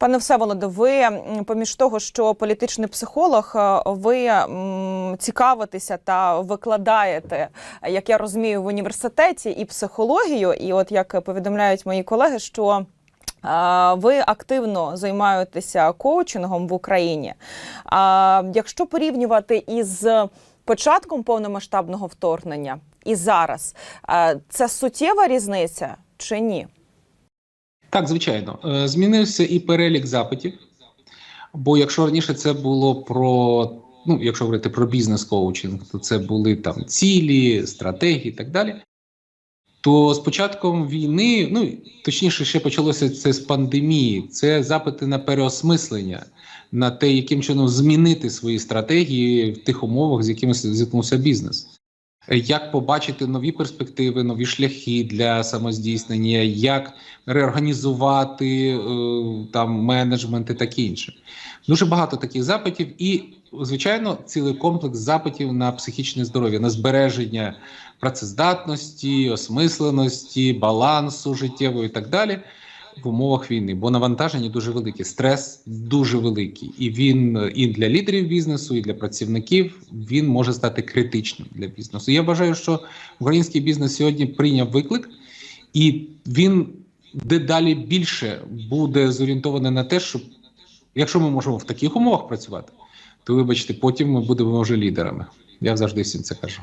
Пане Всеволоде, ви поміж того, що політичний психолог, е, ви цікавитеся та викладаєте, е, як я розумію, в університеті і психологію. І от як повідомляють мої колеги, що е, ви активно займаєтеся коучингом в Україні. А якщо порівнювати із початком повномасштабного вторгнення і зараз, е, це суттєва різниця чи ні? Так, звичайно, Е, змінився і перелік запитів. Бо якщо раніше це було про, ну, якщо говорити про бізнес-коучинг, то це були там цілі, стратегії і так далі. То з початком війни, ну точніше, ще почалося це з пандемії. Це запити на переосмислення, на те, яким чином змінити свої стратегії в тих умовах, з якими зіткнувся бізнес. Як побачити нові перспективи, нові шляхи для самоздійснення, як реорганізувати е, там менеджмент і таке інше. Дуже багато таких запитів, і звичайно, цілий комплекс запитів на психічне здоров'я, на збереження працездатності, осмисленості, балансу життєвого і так далі в умовах війни. Бо навантаження дуже велике, стрес дуже великий, і він і для лідерів бізнесу, і для працівників він може стати критичним для бізнесу. Я вважаю, що український бізнес сьогодні прийняв виклик, і він дедалі більше буде зорієнтований на те, що якщо ми можемо в таких умовах працювати, то вибачте, потім ми будемо вже лідерами. Я завжди всім це кажу.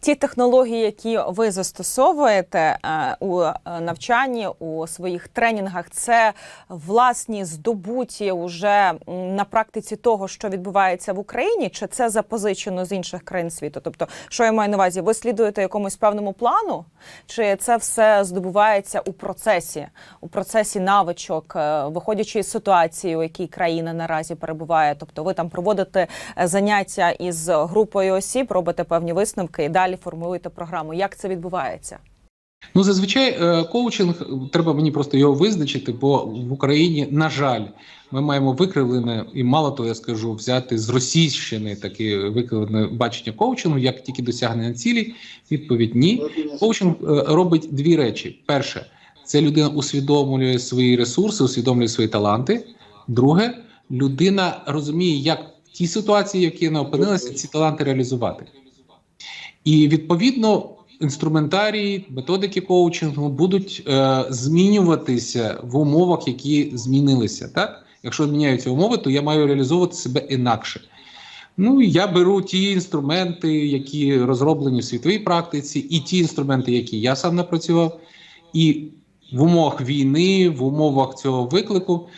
Ті технології, які ви застосовуєте е, у е, навчанні у своїх тренінгах, це власні здобуті уже на практиці того, що відбувається в Україні, чи це запозичено з інших країн світу? Тобто, що я маю на увазі, ви слідуєте якомусь певному плану, чи це все здобувається у процесі, у процесі навичок, е, виходячи із ситуації, у якій країна наразі перебуває? Тобто, ви там проводите заняття із групою осіб, робите певні висновки і далі формуєте програму. Як це відбувається? Ну, зазвичай е, коучинг треба мені просто його визначити, бо в Україні, на жаль, ми маємо викривлене, і мало того, я скажу, взяти з російщини таке викривлене бачення коучингу, як тільки досягнення цілі. Відповідь ні. Коучинг е, робить дві речі: перше, це людина усвідомлює свої ресурси, усвідомлює свої таланти. Друге, людина розуміє, як в тій ситуації, в якій вона опинилася, ці таланти реалізувати. І відповідно інструментарії, методики коучингу будуть е, змінюватися в умовах, які змінилися. Так, якщо зміняються умови, то я маю реалізовувати себе інакше. Ну я беру ті інструменти, які розроблені в світовій практиці, і ті інструменти, які я сам напрацював, і в умовах війни, в умовах цього виклику.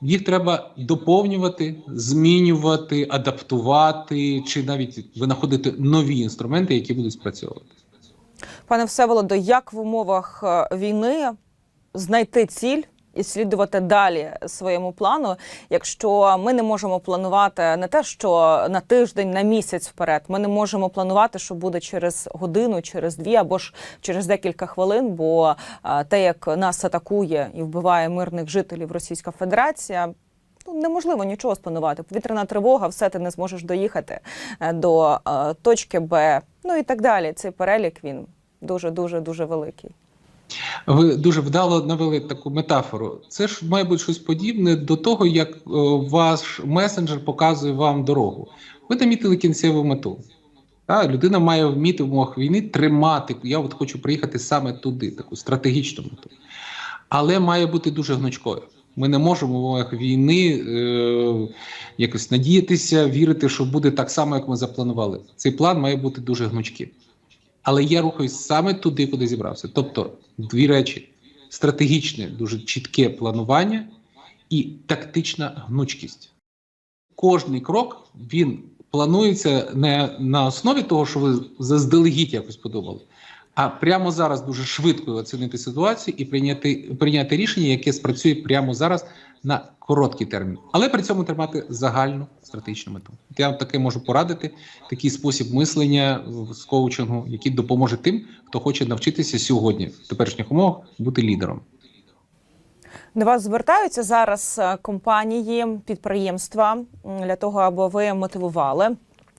Їх треба доповнювати, змінювати, адаптувати чи навіть винаходити нові інструменти, які будуть спрацьовувати. Пане Всеволодо, як в умовах е, війни знайти ціль і слідувати далі своєму плану, якщо ми не можемо планувати не те, що на тиждень, на місяць вперед, ми не можемо планувати, що буде через годину, через дві або ж через декілька хвилин. Бо е, те, як нас атакує і вбиває мирних жителів Російська Федерація. Ну, неможливо нічого спланувати. Повітряна тривога, все ти не зможеш доїхати е, до е, точки Б. Ну і так далі. Цей перелік він дуже дуже дуже великий. Ви дуже вдало навели таку метафору. Це ж має бути щось подібне до того, як е, ваш месенджер показує вам дорогу. Ви намітили кінцеву мету. Та, людина має вміти в умовах війни тримати. Я от хочу приїхати саме туди, таку стратегічну мету. Але має бути дуже гнучкою. Ми не можемо в умовах війни е, якось надіятися, вірити, що буде так само, як ми запланували. Цей план має бути дуже гнучким. Але я рухаюсь саме туди, куди зібрався. Тобто, дві речі: стратегічне, дуже чітке планування і тактична гнучкість. Кожний крок він планується не на основі того, що ви заздалегідь якось подумали, а прямо зараз дуже швидко оцінити ситуацію і прийняти, прийняти рішення, яке спрацює прямо зараз на короткий термін, але при цьому тримати загальну стратегічну мету. Я таке можу порадити, такий спосіб мислення з коучингу, який допоможе тим, хто хоче навчитися сьогодні в теперішніх умовах бути лідером. До вас звертаються зараз е, компанії, підприємства для того, аби ви мотивували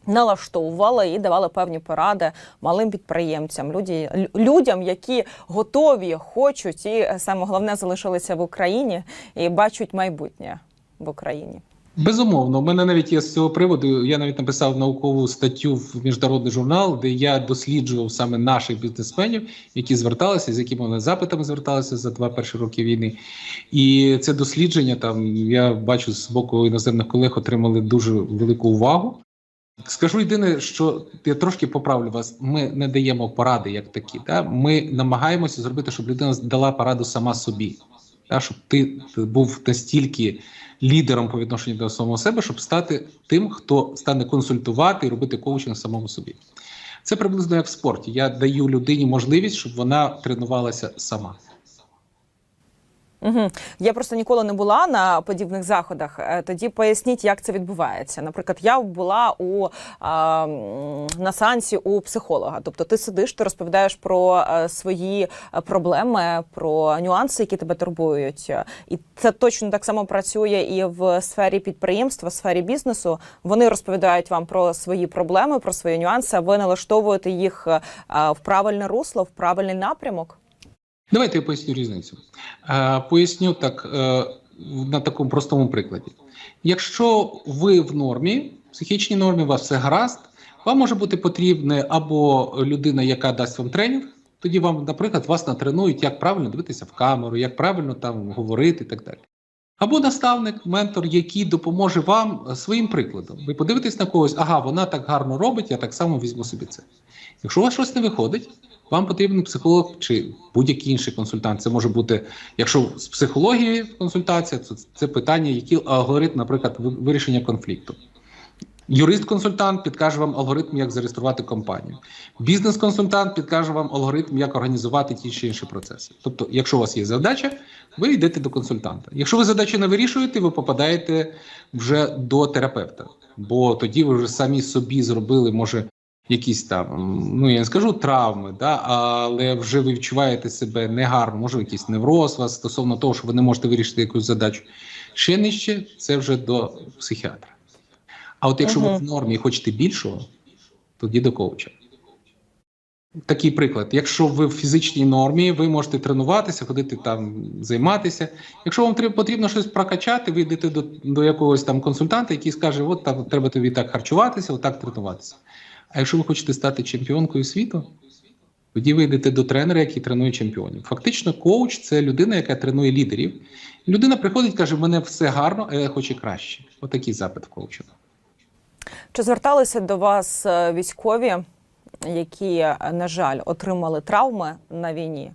Налаштовували і давали певні поради малим підприємцям, люди, людям, які готові, хочуть і е, саме головне залишилися в Україні і бачать майбутнє в Україні. Безумовно, у мене навіть є з цього приводу. Я навіть написав наукову статтю в міжнародний журнал, де я досліджував саме наших бізнесменів, які зверталися, з якими вони запитами зверталися за два перші роки війни. І це дослідження там я бачу з боку іноземних колег отримали дуже велику увагу. Скажу єдине, що я трошки поправлю вас. Ми не даємо поради як такі. Да? Ми намагаємося зробити, щоб людина дала пораду сама собі. Да? Щоб ти був настільки лідером по відношенню до самого себе, щоб стати тим, хто стане консультувати і робити коучинг самому собі. Це приблизно як в спорті. Я даю людині можливість, щоб вона тренувалася сама. Угу. Я просто ніколи не була на подібних заходах. Е, Тоді поясніть, як це відбувається. Наприклад, я була у а, на сеансі у психолога. Тобто, ти сидиш, ти розповідаєш про е, свої е, проблеми, про нюанси, які тебе турбують. І це точно так само працює і в сфері підприємства, в сфері бізнесу. Вони розповідають вам про свої проблеми, про свої нюанси. А ви налаштовуєте їх в правильне русло, в правильний напрямок. Давайте я поясню різницю. Е, поясню так е, на такому простому прикладі. Якщо ви в нормі, в психічній нормі, у вас все гаразд, вам може бути потрібна або людина, яка дасть вам тренінг. Тоді вам, наприклад, вас натренують, як правильно дивитися в камеру, як правильно там говорити і так далі. Або наставник, ментор, який допоможе вам своїм прикладом. Ви подивитесь на когось, ага, вона так гарно робить, я так само візьму собі це. Якщо у вас щось не виходить, вам потрібен психолог чи будь-який інший консультант. Це може бути, якщо з психології консультація, то це питання, які алгоритм, наприклад, вирішення конфлікту. Юрист-консультант підкаже вам алгоритм, як зареєструвати компанію. Бізнес-консультант підкаже вам алгоритм, як організувати ті чи інші процеси. Тобто, якщо у вас є задача, ви йдете до консультанта. Якщо ви задачу не вирішуєте, ви попадаєте вже до терапевта, бо тоді ви вже самі собі зробили, може, якісь там, ну я не скажу травми, да, але вже ви відчуваєте себе негарно, може якийсь невроз вас стосовно того, що ви не можете вирішити якусь задачу. Ще нижче це вже до психіатра. А от якщо ви в нормі і хочете більшого, тоді до коуча. Такий приклад. Якщо ви в фізичній нормі, ви можете тренуватися, ходити там, займатися. Якщо вам потрібно щось прокачати, ви йдете до, до якогось там консультанта, який скаже: от там треба тобі так харчуватися, отак тренуватися. А якщо ви хочете стати чемпіонкою світу, тоді ви йдете до тренера, який тренує чемпіонів. Фактично, коуч це людина, яка тренує лідерів. Людина приходить, каже: в мене все гарно, а я хочу краще. Отакий запит в коучу. Чи зверталися до вас е, військові, які, е, на жаль, отримали травми на війні?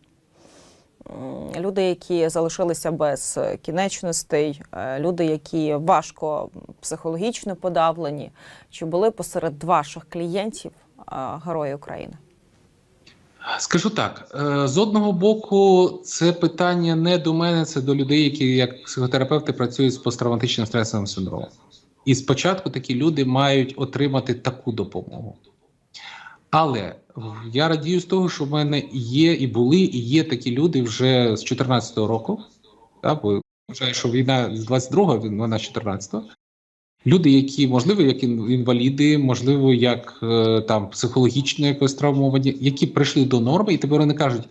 Люди, які залишилися без е, кінечностей, е, люди, які важко психологічно подавлені, чи були посеред ваших клієнтів е, герої України? Скажу так: з одного боку, це питання не до мене, це до людей, які як психотерапевти працюють з посттравматичним стресовим синдромом. І спочатку такі люди мають отримати таку допомогу. Але я радію з того, що в мене є і були, і є такі люди вже з 2014 року. Так, бо вважаю, що війна з 22-го, вона з 14-го. Люди, які можливо, як інваліди, можливо, як е, там психологічно якось травмовані, які прийшли до норми, і тепер вони кажуть: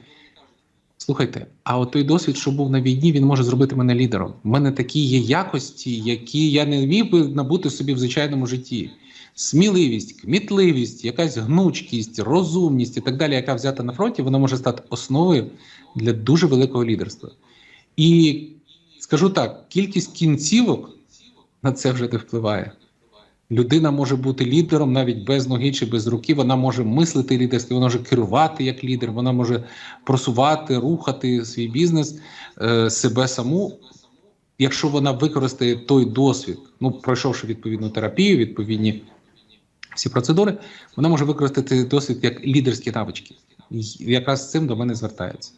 слухайте, а от той досвід, що був на війні, він може зробити мене лідером. У мене такі є якості, які я не міг би набути собі в звичайному житті. Сміливість, кмітливість, якась гнучкість, розумність і так далі, яка взята на фронті, вона може стати основою для дуже великого лідерства. І скажу так: кількість кінцівок на це вже не впливає. Людина може бути лідером навіть без ноги чи без руки. Вона може мислити лідерство, вона може керувати як лідер, вона може просувати, рухати свій бізнес, е, себе саму. Якщо вона використає той досвід, ну пройшовши відповідну терапію, відповідні всі процедури, вона може використати досвід як лідерські навички. І якраз з цим до мене звертається.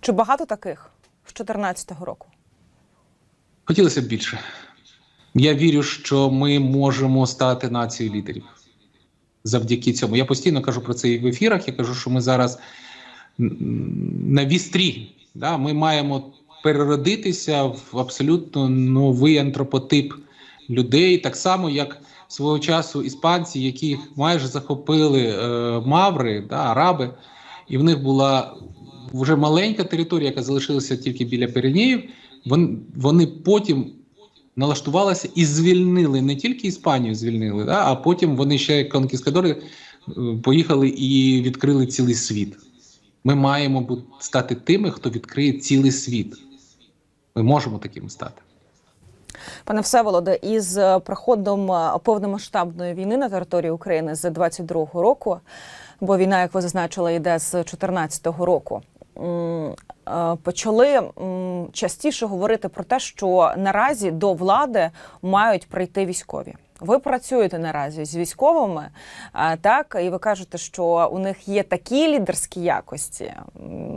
Чи багато таких з 2014 року? Хотілося б більше. Я вірю, що ми можемо стати нацією лідерів завдяки цьому. Я постійно кажу про це і в ефірах. Я кажу, що ми зараз на вістрі. Да? Ми маємо переродитися в абсолютно новий антропотип людей, так само як свого часу іспанці, яких майже захопили е, маври, да, араби, і в них була вже маленька територія, яка залишилася тільки біля Піренеїв. Вони, вони потім налаштувалися і звільнили не тільки Іспанію, звільнили, да, а потім вони ще конкіскадори е, поїхали і відкрили цілий світ. Ми маємо стати тими, хто відкриє цілий світ. Ми можемо такими стати. Пане Всеволоде, із проходом е, повномасштабної війни на території України з 22-го року, бо війна, як ви зазначили, йде з 14-го року. е, Почали частіше говорити про те, що наразі до влади мають прийти військові. Ви працюєте наразі з військовими, так і ви кажете, що у них є такі лідерські якості,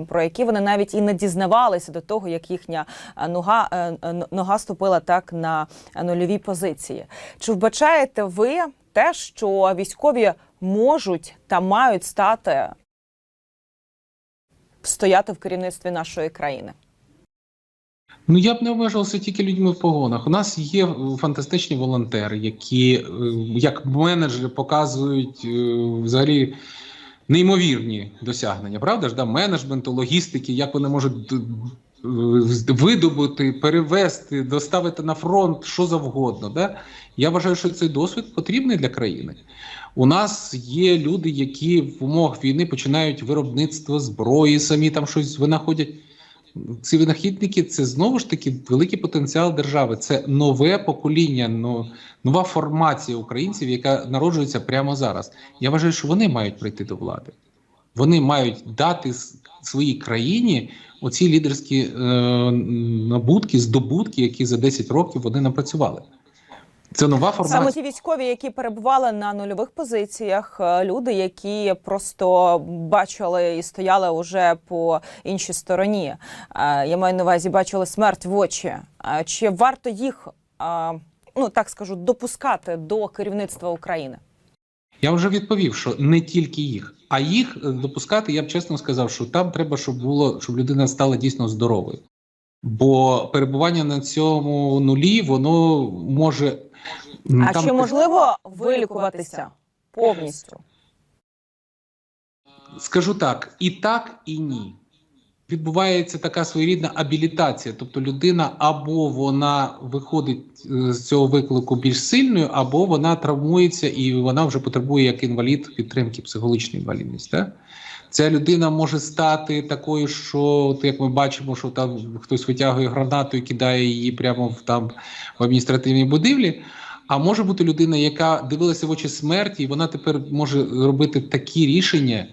про які вони навіть і не дізнавалися до того, як їхня нога, е, е, нога ступила так на нульові позиції. Чи вбачаєте ви те, що військові можуть та мають стати стояти в керівництві нашої країни? Ну я б не обмежувався тільки людьми в погонах. У нас є е, фантастичні волонтери, які е, як менеджери показують е, взагалі неймовірні досягнення. Правда ж, да? менеджменту, логістики, як вони можуть д- видобути, перевести, доставити на фронт, що завгодно. Да? Я вважаю, що цей досвід потрібний для країни. У нас є люди, які в умовах війни починають виробництво зброї, самі там щось винаходять. Ці винахідники це знову ж таки великий потенціал держави. Це нове покоління, нова формація українців, яка народжується прямо зараз. Я вважаю, що вони мають прийти до влади. Вони мають дати своїй країні оці лідерські е, набутки, здобутки, які за 10 років вони напрацювали. Це нова формація. Саме ті військові, які перебували на нульових позиціях, е, люди, які просто бачили і стояли уже по іншій стороні. Е, Я маю на увазі, бачили смерть в очі. Е, Чи варто їх, ну так скажу, допускати до керівництва України? Я вже відповів, що не тільки їх, а їх допускати, я б чесно сказав, що там треба, щоб було, щоб людина стала дійсно здоровою. Бо перебування на цьому нулі, воно може. А там чи можливо вилікуватися повністю? Скажу так, і так, і ні. Відбувається така своєрідна абілітація. Тобто людина або вона виходить е, з цього виклику більш сильною, або вона травмується і вона вже потребує як інвалід підтримки, психологічної інвалідності. Так? Ця людина може стати такою, що от як ми бачимо, що там хтось витягує гранату і кидає її прямо в там в адміністративній будівлі. А може бути людина, яка дивилася в очі смерті, і вона тепер може робити такі рішення,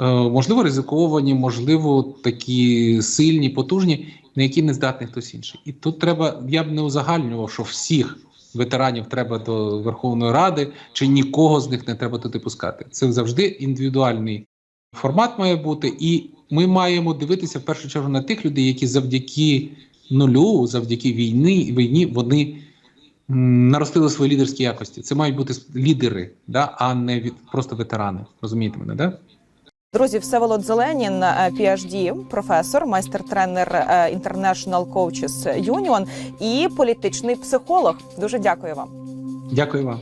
е, можливо, ризиковані, можливо, такі сильні, потужні, на які не здатний хтось інший. І тут треба, я б не узагальнював, що всіх ветеранів треба до Верховної Ради, чи нікого з них не треба туди пускати. Це завжди індивідуальний формат має бути, і ми маємо дивитися в першу чергу на тих людей, які завдяки нулю, завдяки війни, війні, вони м, наростили свої лідерські якості. Це мають бути лідери, да, а не від, просто ветерани. Розумієте мене, да? Друзі, Всеволод Зеленін, е, PhD, професор, майстер-тренер е, International Coaches Union і політичний психолог. Дуже дякую вам. Дякую вам.